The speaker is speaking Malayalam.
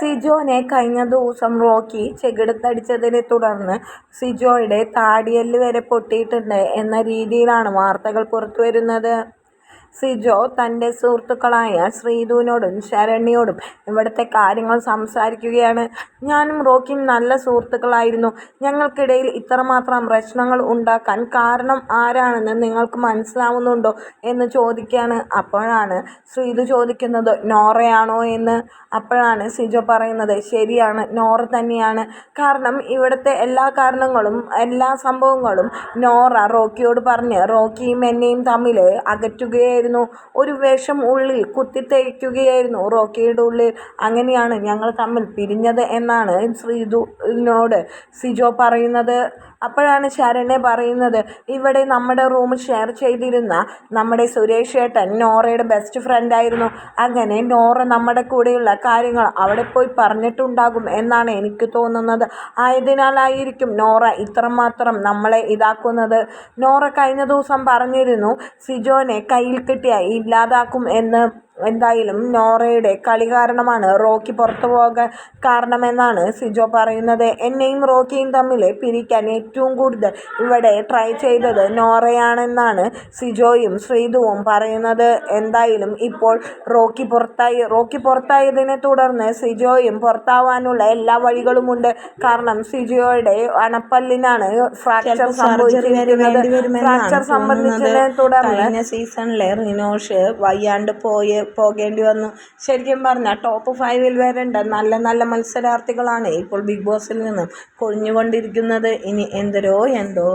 സിജോനെ കഴിഞ്ഞ ദിവസം റോക്കി ചെകിടത്തടിച്ചതിനെ തുടർന്ന് സിജോയുടെ താടിയെല്ല് വരെ പൊട്ടിയിട്ടുണ്ട് എന്ന രീതിയിലാണ് വാർത്തകൾ പുറത്തുവരുന്നത്. സിജോ തന്റെ സുഹൃത്തുക്കളായ ശ്രീധുവിനോടും ശരണ്യോടും ഇവിടുത്തെ കാര്യങ്ങൾ സംസാരിക്കുകയാണ്. "ഞാനും റോക്കിയും നല്ല സുഹൃത്തുക്കളായിരുന്നു. ഞങ്ങൾക്കിടയിൽ ഇത്രമാത്രം പ്രശ്നങ്ങൾ ഉണ്ടാക്കാൻ കാരണം ആരാണെന്ന് നിങ്ങൾക്ക് മനസ്സിലാവുന്നുണ്ടോ? " എന്ന് ചോദിക്കുകയാണ്. അപ്പോഴാണ് ശ്രീധു ചോദിക്കുന്നത് നോറയാണോ എന്ന്. അപ്പോഴാണ് സിജോ പറയുന്നത് "ശരിയാണ്, നോറ തന്നെയാണ്. കാരണം ഇവിടുത്തെ എല്ലാ കാരണങ്ങളും എല്ലാ സംഭവങ്ങളും നോറ റോക്കിയോട് പറഞ്ഞ് റോക്കിയും എന്നെയും തമ്മിൽ അകറ്റുകയായിരുന്നു. ഒരു വേഷം ഉള്ളിൽ കുത്തിത്തേക്കുകയായിരുന്നു റോക്കിയുടെ ഉള്ളിൽ. അങ്ങനെയാണ് ഞങ്ങൾ തമ്മിൽ പിരിഞ്ഞത് എന്നാണ് ശ്രീതുവിനോട് സിജോ പറയുന്നത്. അപ്പോഴാണ് ശരണ്യ പറയുന്നത് "ഇവിടെ നമ്മുടെ റൂം ഷെയർ ചെയ്തിരുന്ന നമ്മുടെ സുരേഷ് ഏട്ടൻ നോറയുടെ ബെസ്റ്റ് ഫ്രണ്ട് ആയിരുന്നു അങ്ങനെ നോറ നമ്മുടെ കൂടെയുള്ള കാര്യങ്ങൾ അവിടെ പോയി പറഞ്ഞിട്ടുണ്ടാകും എന്നാണ് എനിക്ക് തോന്നുന്നത്. ആയതിനാലായിരിക്കും നോറ ഇത്രമാത്രം നമ്മളെ ഇതാക്കുന്നത്. നോറ കഴിഞ്ഞ ദിവസം പറഞ്ഞിരുന്നു സിജോനെ കയ്യിൽ ഇല്ലാതാക്കും എന്ന്. എന്തായാലും നോറയുടെ കളി കാരണമാണ് റോക്കി പുറത്തു പോകാൻ കാരണമെന്നാണ് സിജോ പറയുന്നത്. എന്നെയും റോക്കിയും തമ്മിൽ പിരിക്കാൻ ഏറ്റവും കൂടുതൽ ഇവിടെ ട്രൈ ചെയ്തത് നോറയാണെന്നാണ് സിജോയും ശ്രീധുവും പറയുന്നത്. എന്തായാലും ഇപ്പോൾ റോക്കി പുറത്തായി. റോക്കി പുറത്തായതിനെ തുടർന്ന് സിജോയും പുറത്താവാനുള്ള എല്ലാ വഴികളുമുണ്ട്. കാരണം സിജോയുടെ അണപ്പല്ലിനാണ് ഫ്രാക്ചർ സംഭവിച്ചിരിക്കുന്നത്. ഫ്രാക്ചർ സംബന്ധിച്ചതിനെ തുടർന്ന് സീസണിലെ റിനോഷ് വയ്യാണ്ട് പോകേണ്ടി വന്നു. ശരിക്കും പറഞ്ഞാൽ ടോപ്പ് ഫൈവിൽ വരേണ്ട നല്ല നല്ല മത്സരാർത്ഥികളാണ് ഇപ്പോൾ ബിഗ് ബോസിൽ നിന്നും കൊഴിഞ്ഞുകൊണ്ടിരിക്കുന്നത്. ഇനി എന്തരോ എന്തോ